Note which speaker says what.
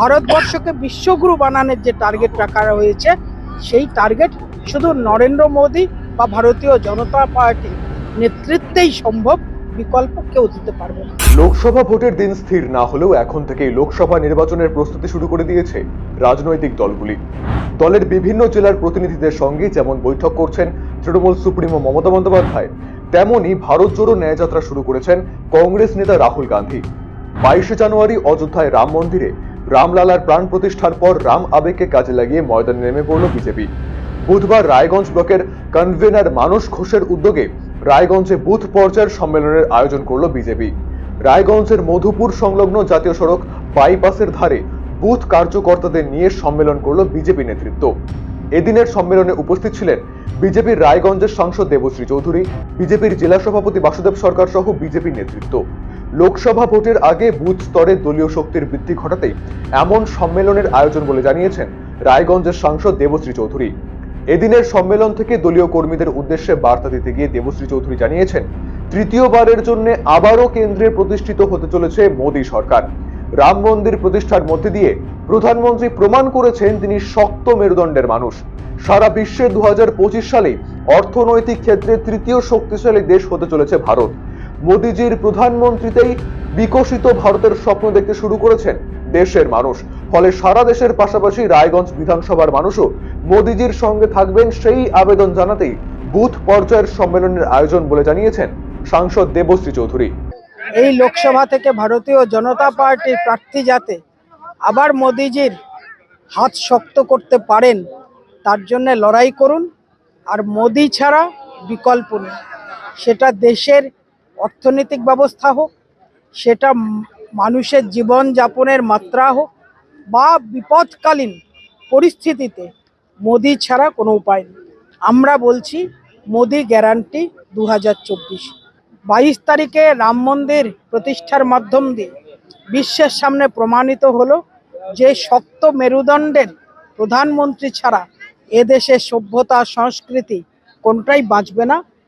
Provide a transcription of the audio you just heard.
Speaker 1: ভারতবর্ষকে বিশ্বগুরু বানানোর যে টার্গেট রাখা হয়েছে, সেই টার্গেট শুধু নরেন্দ্র মোদী বা ভারতীয় জনতা পার্টি নেতৃত্বেই সম্ভব, বিকল্প কেউ দিতে পারবে
Speaker 2: লোকসভা ভোটের দিন স্থির না হলেও এখন থেকেই লোকসভা নির্বাচনের প্রস্তুতি শুরু করে দিয়েছে রাজনৈতিক দলগুলি। দলের বিভিন্ন জেলার প্রতিনিধিদের সঙ্গে যেমন বৈঠক করছেন তৃণমূল সুপ্রিমো মমতা বন্দ্যোপাধ্যায়, তেমনই ভারত জোড়ো ন্যায়যাত্রা শুরু করেছেন কংগ্রেস নেতা রাহুল গান্ধী। বাইশে জানুয়ারি অযোধ্যায় রাম মন্দিরে রামলালার প্রাণ প্রতিষ্ঠার পর রাম আবেগকে কাজে লাগিয়ে ময়দানে নেমে পড়ল বিজেপি। বুধবার রায়গঞ্জ ব্লকের কনভেনার মানস ঘোষের উদ্যোগে রায়গঞ্জে বুথ পর্যায়ের সম্মেলনের আয়োজন করল বিজেপি। রায়গঞ্জের মধুপুর সংলগ্ন জাতীয় সড়ক বাইপাসের ধারে বুথ কার্যকর্তাদের নিয়ে সম্মেলন করল বিজেপি নেতৃত্ব। এদিনের সম্মেলনে উপস্থিত ছিলেন বিজেপির রায়গঞ্জের সাংসদ দেবশ্রী চৌধুরী, বিজেপির জেলা সভাপতি বাসুদেব সরকার সহ বিজেপির নেতৃত্ব। লোকসভা ভোটের আগে বুথ স্তরে দলীয় শক্তির বৃদ্ধি ঘটাতে এমন সম্মেলনের আয়োজন বলে জানিয়েছেন রায়গঞ্জের সাংসদ দেবশ্রী চৌধুরী। এদিনের সম্মেলন থেকে দলীয় কর্মীদের উদ্দেশ্যে বার্তা দিতে গিয়ে দেবশ্রী চৌধুরী জানিয়েছেন, তৃতীয়বারের জন্য আবারও কেন্দ্রে প্রতিষ্ঠিত হতে চলেছে মোদী সরকার। রাম মন্দির প্রতিষ্ঠার মধ্যে দিয়ে প্রধানমন্ত্রী প্রমাণ করেছেন তিনি শক্ত মেরুদণ্ডের মানুষ। সারা বিশ্বে দু হাজার পঁচিশ সালে অর্থনৈতিক ক্ষেত্রে তৃতীয় শক্তিশালী দেশ হতে চলেছে ভারত। মোদিজির প্রধানমন্ত্রীতেই বিকশিত ভারতের স্বপ্ন দেখতে শুরু করেছেন দেশের মানুষ। ফলে সারা দেশের পাশাপাশি রায়গঞ্জ বিধানসভার মানুষও মোদিজির সঙ্গে থাকবেন সেই আবেদন জানাতেই বুথ পর্যায়ের সম্মেলনের আয়োজন বলে জানিয়েছেন সাংসদ দেবশ্রী চৌধুরী।
Speaker 1: এই লোকসভা থেকে ভারতীয় জনতা পার্টির প্রার্থী যাতে আবার মোদিজির হাত শক্ত করতে পারেন, তার জন্য লড়াই করুন। আর মোদি ছাড়া বিকল্প নেই। সেটা দেশের অর্থনৈতিক ব্যবস্থা হোক, সেটা মানুষের জীবন যাপনের মাত্রা হোক বা বিপদকালীন পরিস্থিতিতে মোদি ছাড়া কোনো উপায় নেই। আমরা বলছি, মোদি গ্যারান্টি দু হাজার চব্বিশ। বাইশ তারিখে রাম মন্দির প্রতিষ্ঠার মাধ্যম দিয়ে বিশ্বের সামনে প্রমাণিত হলো যে শক্ত মেরুদণ্ডের প্রধানমন্ত্রী ছাড়া এদেশের সভ্যতা, সংস্কৃতি কোনটাই বাঁচবে না।